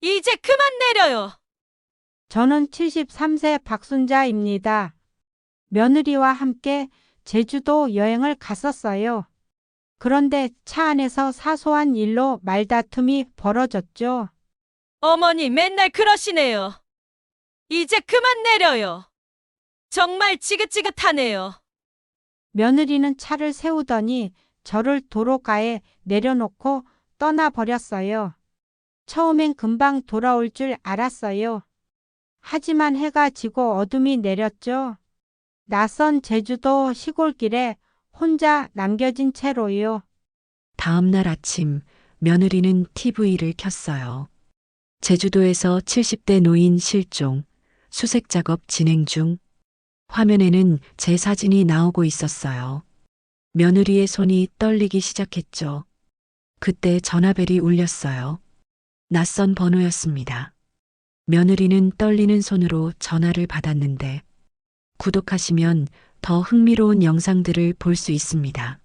이제 그만 내려요. 저는 73세 박순자입니다. 며느리와 함께 제주도 여행을 갔었어요. 그런데 차 안에서 사소한 일로 말다툼이 벌어졌죠. 어머니 맨날 그러시네요. 이제 그만 내려요. 정말 지긋지긋하네요. 며느리는 차를 세우더니 저를 도로가에 내려놓고 떠나버렸어요. 처음엔 금방 돌아올 줄 알았어요. 하지만 해가 지고 어둠이 내렸죠. 낯선 제주도 시골길에 혼자 남겨진 채로요. 다음 날 아침 며느리는 TV를 켰어요. 제주도에서 70대 노인 실종, 수색 작업 진행 중. 화면에는 제 사진이 나오고 있었어요. 며느리의 손이 떨리기 시작했죠. 그때 전화벨이 울렸어요. 낯선 번호였습니다. 며느리는 떨리는 손으로 전화를 받았는데 구독하시면 더 흥미로운 영상들을 볼 수 있습니다.